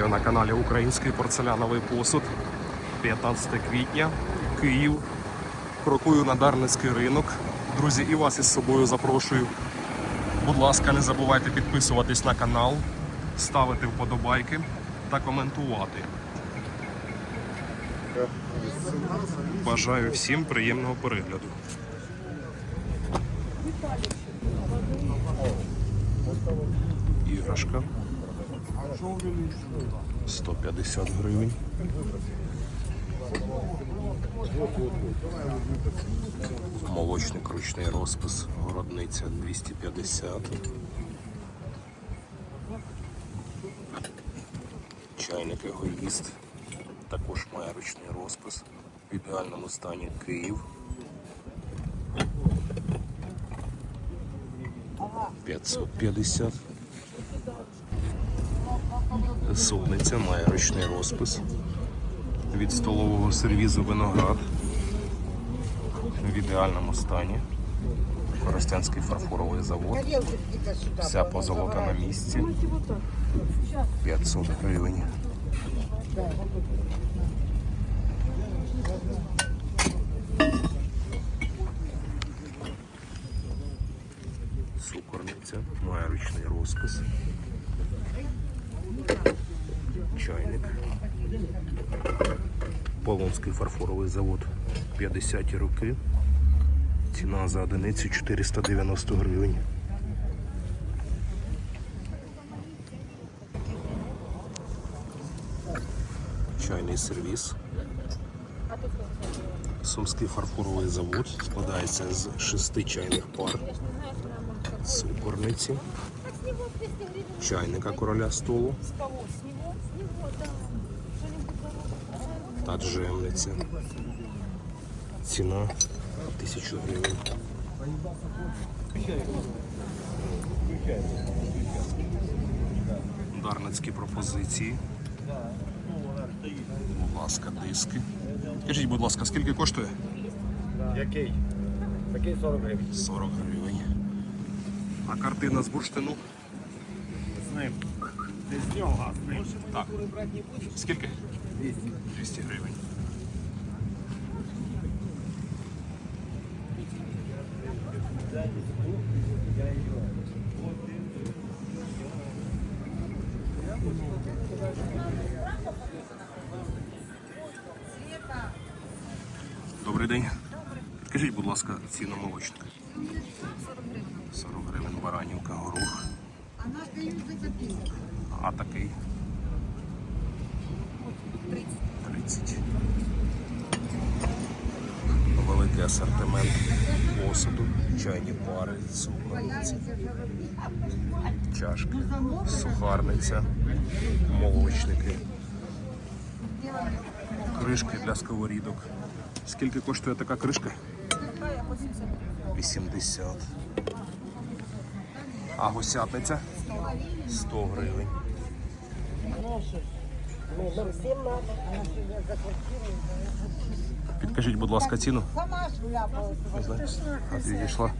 Вітаю на каналі Український порцеляновий посуд. 15 квітня, Київ. Крокую на Дарницький ринок. Друзі, і вас із собою запрошую. Будь ласка, не забувайте підписуватись на канал, ставити вподобайки та коментувати. Бажаю всім приємного перегляду. Іграшка. 150 гривень. Молочник ручний розпис, городниця 250. Чайник егоїст. Також має ручний розпис. В ідеальному стані Київ. 550. Супниця має ручний розпис. Від столового сервізу виноград. В ідеальному стані. Коростянський фарфоровий завод. Вся позолота на місці. 500 гривень. Цукорниця має ручний розпис. Чайник. Полонський фарфоровий завод 50-ті роки. Ціна за одиницю 490 гривень. Чайний сервіс. Сумський фарфоровий завод складається з шести чайних пар. Цукорниці. Чайника короля столу. Та джемниця. Ціна 1000 гривень. Дарницькі пропозиції. Будь ласка, диски. Скажіть, будь ласка, скільки коштує? Який? Такий 40 гривень. 40 гривень. А картина з бурштину? З ним. Ти з нього, а з ним. Так. Скільки? 200 гривень. Добрий день. Підкажіть, будь ласка, ціну молочника. 40 гривень баранівка, горох. А такий? 30. Великий асортимент посуду, чайні пари, цукорниці, чашки, сухарниця, молочники, кришки для сковорідок. Скільки коштує така кришка? 80. А гусятниця? 100 гривень. Підкажіть, будь ласка, ціну. Не знаю. А.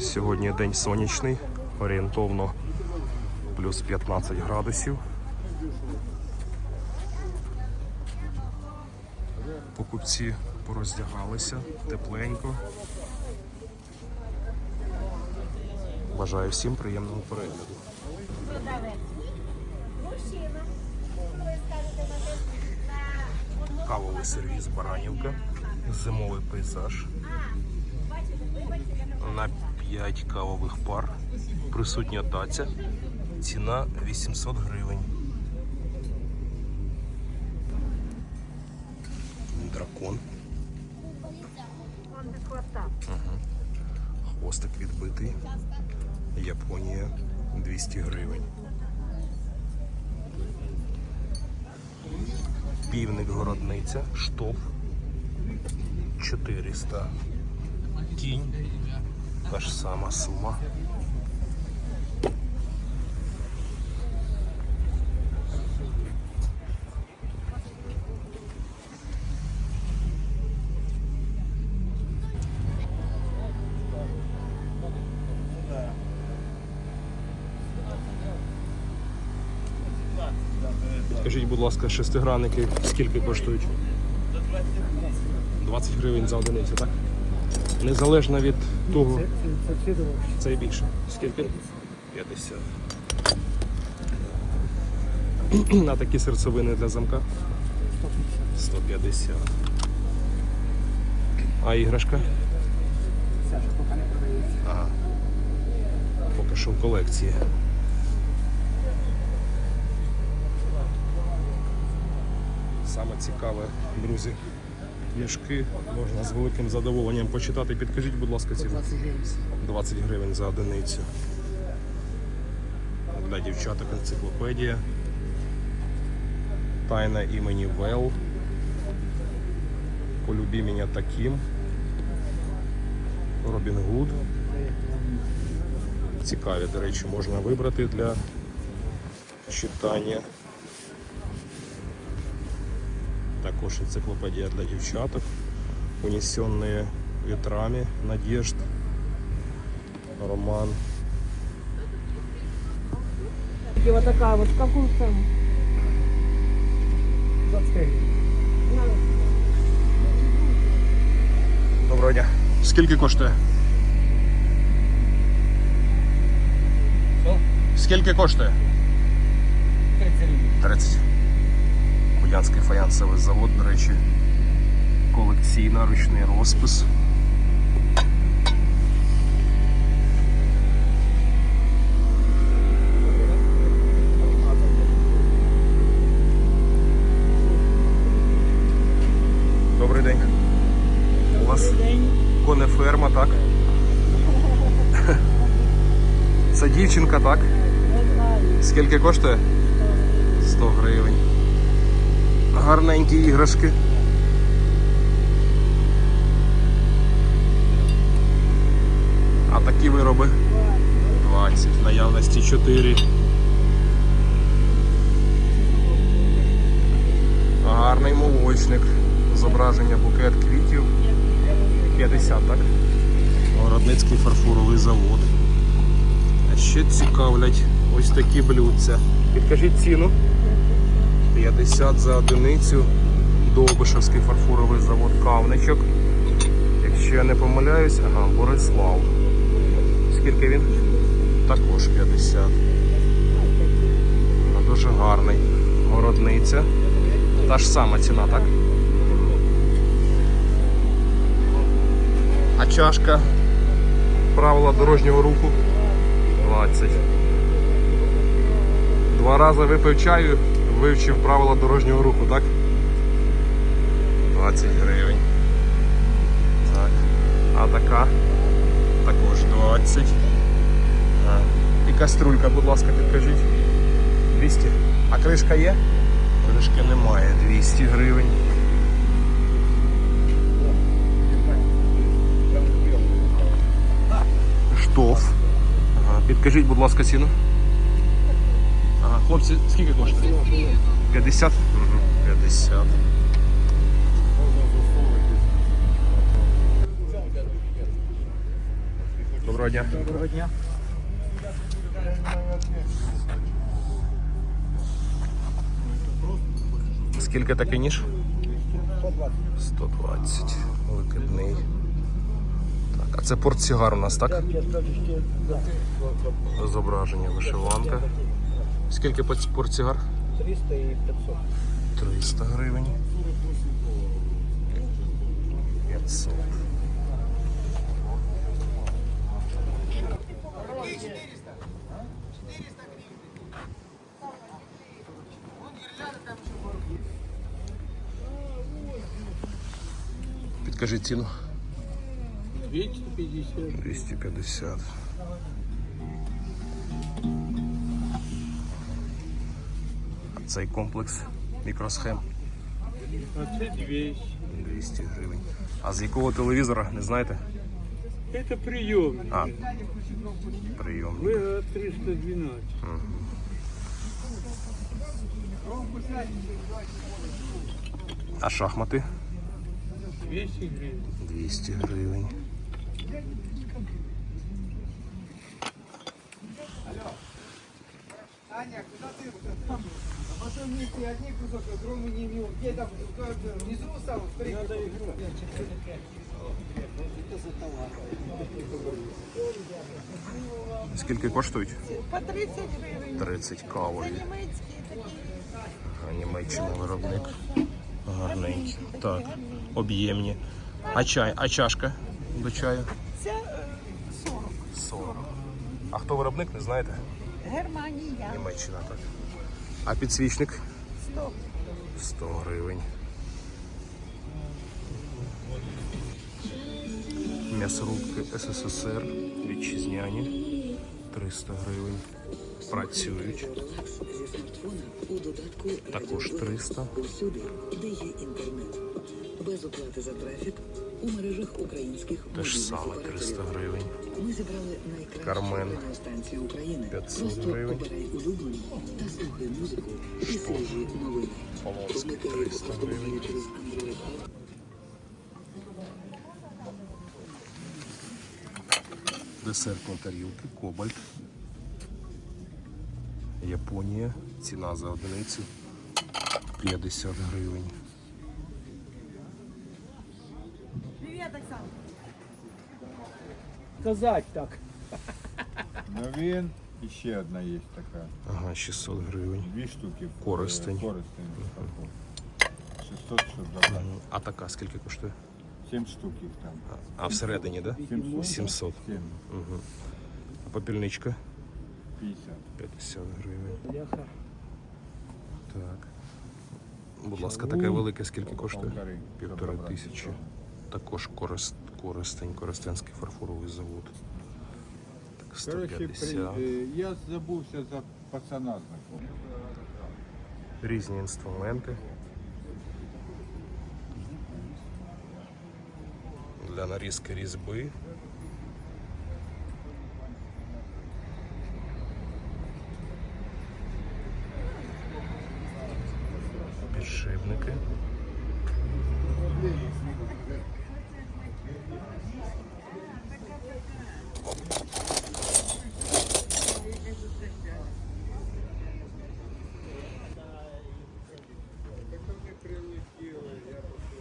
Сьогодні день сонячний, орієнтовно плюс 15 градусів. Покупці пороздягалися тепленько. Бажаю всім приємного перегляду. Кавовий сервіс Баранівка, зимовий пейзаж. На 5 кавових пар. Присутня таця. Ціна 800 гривень. Дракон. Хвостик відбитий. Японія 200 гривень. Півник городниця, штоф 400. Кінь. Та ж сама сума. Підкажіть, будь ласка, шестигранники скільки коштують? 20 гривень за одиницю, так? Незалежно від того, Це, і більше. Скільки? 50. На такі серцевини для замка 150. А іграшка? Ця ж поки не продається. Ага. Поки що в колекції. Саме цікаве, друзі, книжки можна з великим задоволенням почитати. Підкажіть, будь ласка, ціну. 20 гривень. 20 гривень за одиницю. Для дівчаток енциклопедія. Тайна імені Вел. Полюбі мене таким. Робін Гуд. Цікаві, до речі, можна вибрати для читання. Також енциклопедія для дівчаток. Унесенные ветрами надежд. Роман. И вот такая вот, в какую цену? 20 гривень. Доброго дня. Скільки коштує? Скільки коштує? 30 гривень. 30. Будянський фаянсовий завод, до речі. Колекційна, ручний розпис. Добрий день. У вас конеферма, так? Це дівчинка, так? Скільки коштує? 100 гривень. Гарненькі іграшки. А такі вироби? 20. В наявності 4. Гарний молочник. Зображення букет квітів. 50, так? Городницький фарфоровий завод. А ще цікавлять ось такі блюдця. Підкажіть ціну. 50 за одиницю. Довбишевський фарфоровий завод Кавничок. Якщо я не помиляюсь, ага, Борислав. Скільки він? Також 50. Ну, Дуже гарний. Городниця. Та ж сама ціна, так? А чашка правила дорожнього руху 20. Два рази випив чаю, вивчив правила дорожнього руху, так? 20 гривень. Так. А така? Також 20. А. І каструлька, будь ласка, підкажіть. 200. А кришка є? Кришки немає. 200 гривень. Штоф. Ага. Підкажіть, будь ласка, ціну. Хлопці, скільки коштує? 50? Угу, 50. Доброго дня. Доброго дня. Скільки такий ніж? 120. 120. Викидний. Так, а це портсигар у нас, так? Зображення вишиванка. Скільки портсигар? 300 і 500. 300 гривень. 500. Підкажіть ціну. 250. 250. цей комплекс мікросхем А це 200. 200 гривень. А з якого телевізора, не знаєте? Це прийомник. А, прийомник. Виграв 312. А шахмати? 200 гривень. 200 гривень. Нести одни кусок, а другому не имел. Где там, внизу сам. Надо Скільки коштують? По 30 гривень. 30 кавові. Німецькі такі. А Німеччина виробник. Гарненький. Так, об'ємні. А чай, а чашка до чаю? Це е, 40. 40. А хто виробник, не знаєте? Германія. Німеччина, так. А підсвічник? 100. 100 гривень. М'ясорубки СССР вітчизняні 300 гривень. Працюють. Також 300. Усюди, де є інтернет. Без оплати за трафік у мережах українських Те ж саме 300 гривень. Ми зібрали Кармен. радіостанції України. 500 Просто гривень. обирай улюблену та слухай музику і свіжі новини. Полонський Вмикай 300 гривень. через Android. Десертні тарілки, кобальт. Японія. Ціна за одиницю 50 гривень. Сказать так. Новин. Ще одна є така. Ага, 600 гривень. Дві штуки. Користень. Е, Користень. 600, щоб забрати. А така скільки коштує? 7 штук їх там. А всередині, так? Да? 700. 700. 7, А попільничка 50. 50 гривень. Так. Будь ласка, таке велике скільки коштує? Полтори. Півтори Щоб тисячі. Також корист, користень, Коростенський фарфоровий завод. Так, 150. при- е, я забувся за пацана знакомого. Різні інструменти. Для нарізки різьби. Підшипники.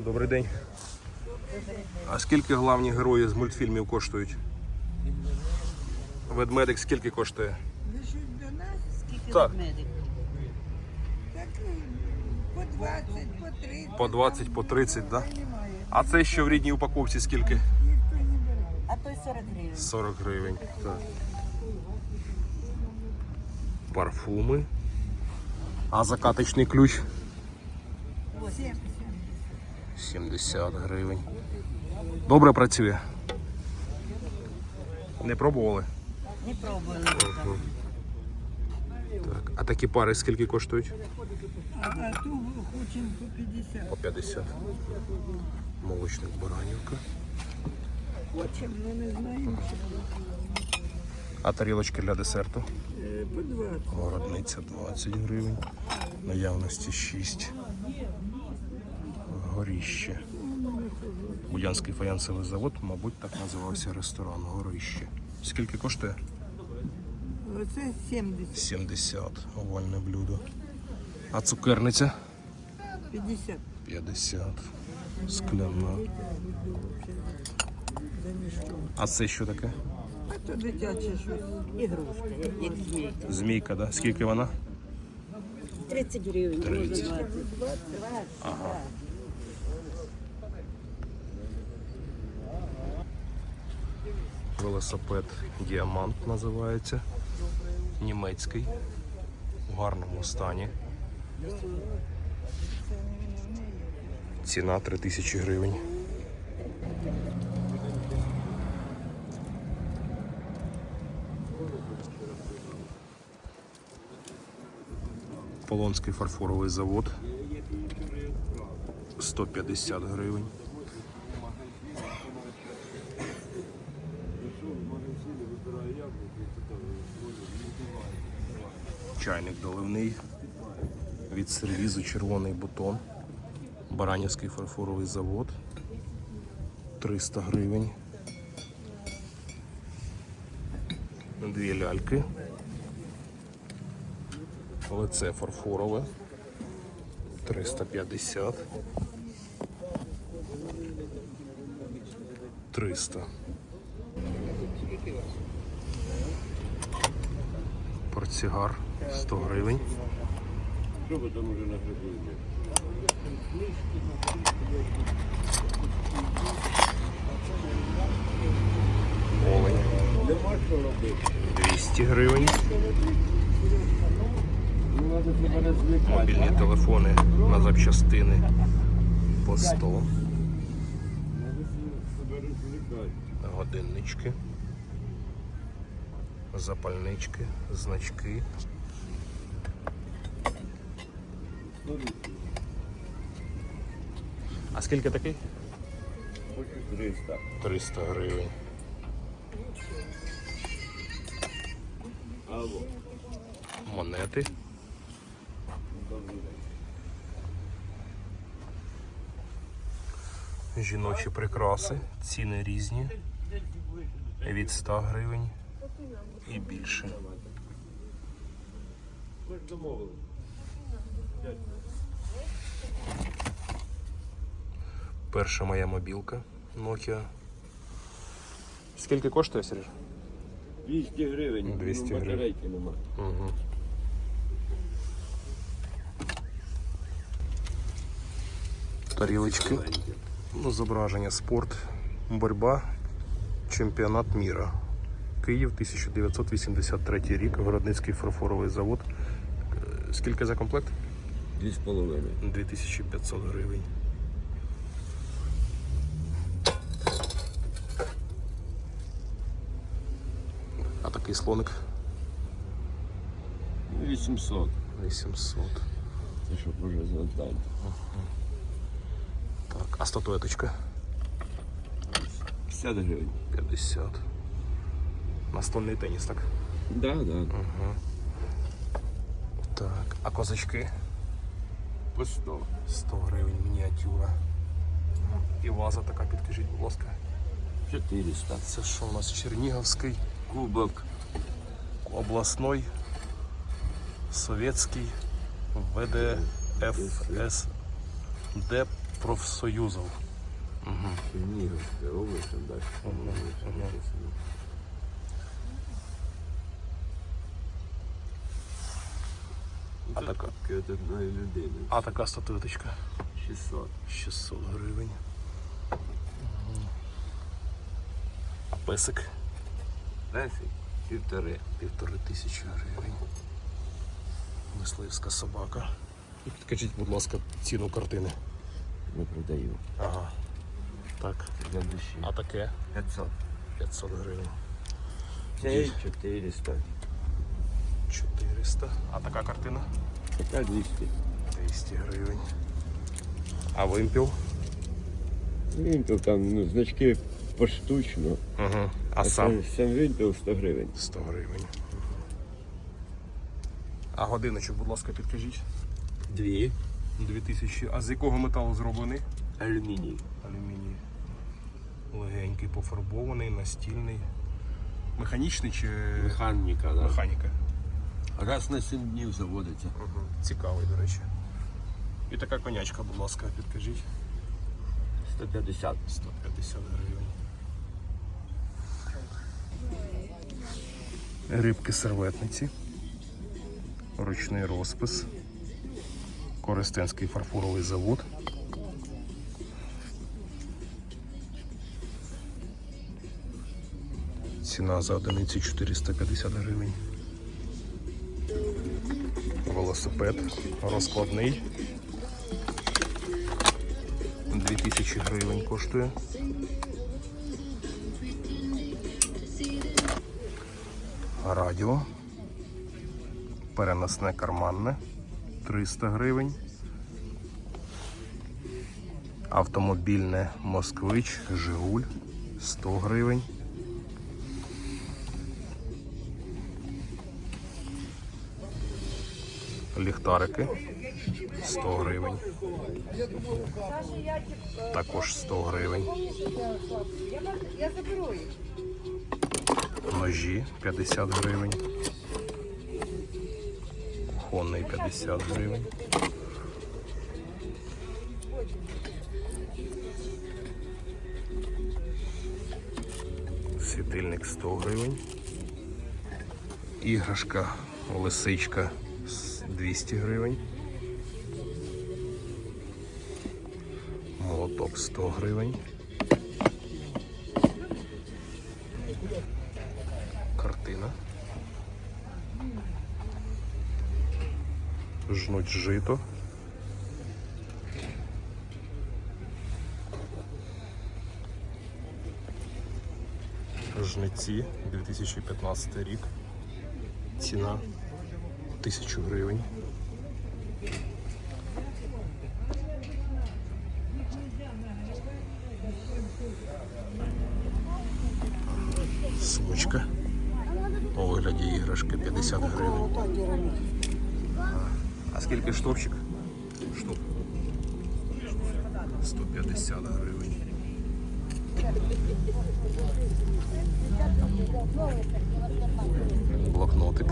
Добрий день. А скільки головні герої з мультфільмів коштують? Ведмедик скільки коштує? Ви що до нас? Скільки Так. ведмедик? Так е, по 20, по 30. По 20, по 30, так? Да? Немає. А це що в рідній упаковці скільки? Ніхто не бере. А той 40 гривень. 40 гривень. Так. Парфуми. А закаточний ключ 70. 70 гривень. Добре працює. Не пробували. Не пробували. Так. А такі пари скільки коштують? А ту хочемо по 50. По 50. Молочник Баранівка. Хочемо, але не знаємо. А тарілочки для десерту? Е, По 20. Городниця 20 гривень. Наявності 6. Горіще. Будянський фаянсовий завод, мабуть, так називався ресторан Горище. Скільки коштує? Оце 70. 70. Овальне блюдо. А цукерниця? 50. 50. Скляна. А це що таке? А то дитяче щось. Ігрушка, як змійка. Змійка, да? Скільки вона? 30 гривень. 30. 20. 20. Ага. Велосипед Діамант називається. Німецький. У гарному стані. Ціна 3000 гривень. Полонський фарфоровий завод. 150 гривень. Чайник доливний. Від сервізу червоний бутон. Баранівський фарфоровий завод. 300 гривень. Дві ляльки. Лице фарфорове. 350. 300. Портсигар 100 гривень. Олень Нема що робити. 200 гривень. Мобільні телефони на запчастини по 100. Треба себе розвлекати. Годиннички. Запальнички, значки. А скільки такий? Хочу 300. 300 гривень. Алло. Монети. Жіночі прикраси. Ціни різні. Від 100 гривень і більше. Ми ж домовились. Перша моя мобілка Nokia. Скільки коштує, Сереж? 200 гривень. 200 ну, гривень. батарейки нема. Угу. Тарілочки. Ну, зображення спорт, боротьба, чемпіонат міра. Київ, 1983 рік, Городницький фарфоровий завод. Е, Скільки за комплект? Дві з половиною. 2500 гривень. А такий слоник 800. 800. Це щоб уже задати. Так, а статуеточка 50 гривень. 50. Настольний теніс, так? Да, да. Так. А козачки По 100. 100 гривень мініатюра. І ваза така, підкажіть, будь ласка. 400. Це що у нас Чернігівський, Кубок. обласний, совєтський, ВДФС, Д профсоюзов. Чернігівська область, далі. Така, Від одної людини. а така статуеточка 600. 600 гривень. А песик Десять. Півтори. півтори тисячі гривень. Мисливська собака. І підкажіть, будь ласка, ціну картини. Не продаю. Ага. Так. Для душі. А таке 500. 500 гривень. Цей 400. 400. А така картина? Така 200. 200 гривень. А вимпіл? Вимпел там ну, значки поштучно. Угу. А сам сам вимпел 100 гривень. 100 гривень. А годиночок, будь ласка, підкажіть. Дві. 2000. А з якого металу зроблений? Алюміній. Алюміній. Легенький, пофарбований, настільний. Механічний чи Механіка, да. механіка? Раз на 7 днів заводиться. Угу. Цікавий, до речі. І така конячка, будь ласка, підкажіть. 150. 150 гривень. Рибки серветниці. Ручний розпис. Коростенський фарфоровий завод. Ціна за одиницю 450 гривень. Велосипед розкладний. 2000 гривень коштує. Радіо. Переносне карманне 300 гривень. Автомобільне Москвич, Жигуль 100 гривень. ліхтарики 100 гривень. Також 100 гривень. Ножі 50 гривень. Конний 50 гривень. Світильник 100 гривень. Іграшка, лисичка 200 гривень. Молоток 100 гривень. Картина. Жнуть жито. Жниці 2015 рік. Ціна 1000 гривень. Сумочка. У вигляді іграшки 50 гривень. А скільки штопчик? Штук. 150 гривень. Блокнотик.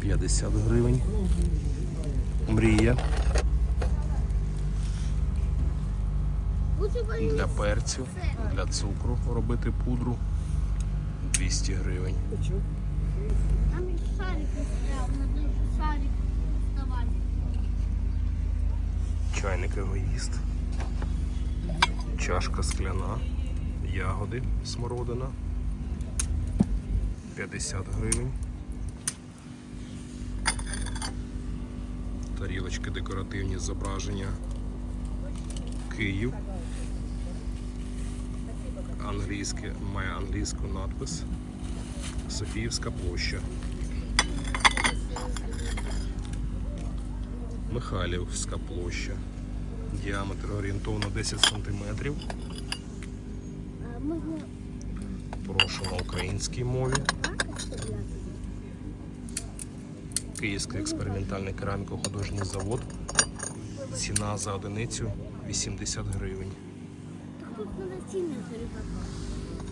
50 гривень. Мрія. Для перцю, для цукру робити пудру 200 гривень. Там шарик шарик доставать. Чайник егоїст. Чашка скляна. Ягоди смородина. 50 гривень. Тарілочки декоративні зображення. Київ. Англійське, має англійську надпис. Софіївська площа. Михайлівська площа. Діаметр орієнтовно 10 см. Прошу на українській мові. Київський експериментальний кераміко-художній завод. Ціна за одиницю 80 гривень.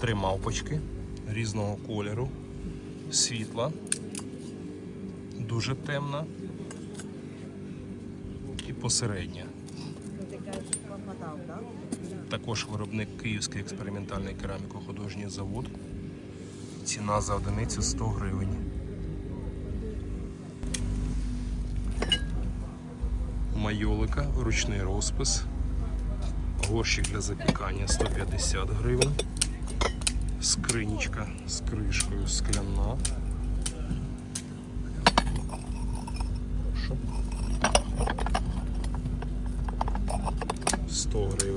Три мавпочки різного кольору, світла, дуже темна і посередня. Також виробник Київський експериментальний кераміко-художній завод. Ціна за одиницю 100 гривень. Майолика, ручний розпис. Горщик для запікання 150 гривень. Скринічка з кришкою скляна. Що? 100 гривень.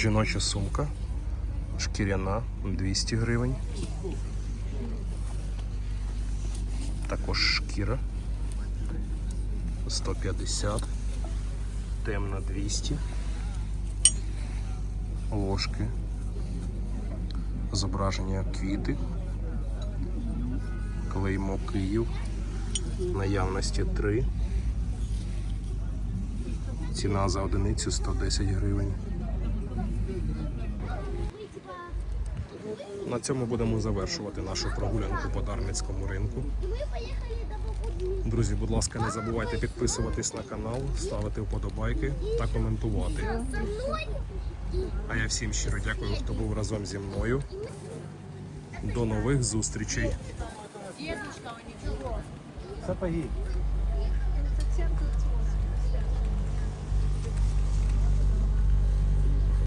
Жіноча сумка. Шкіряна 200 гривень. Також шкіра 150, темна 200, ложки, зображення квіти, клеймо Київ, наявності 3. Ціна за одиницю 110 гривень. На цьому будемо завершувати нашу прогулянку по Дарницькому ринку. Друзі, будь ласка, не забувайте підписуватись на канал, ставити вподобайки та коментувати. А я всім щиро дякую, хто був разом зі мною. До нових зустрічей. Сапоги.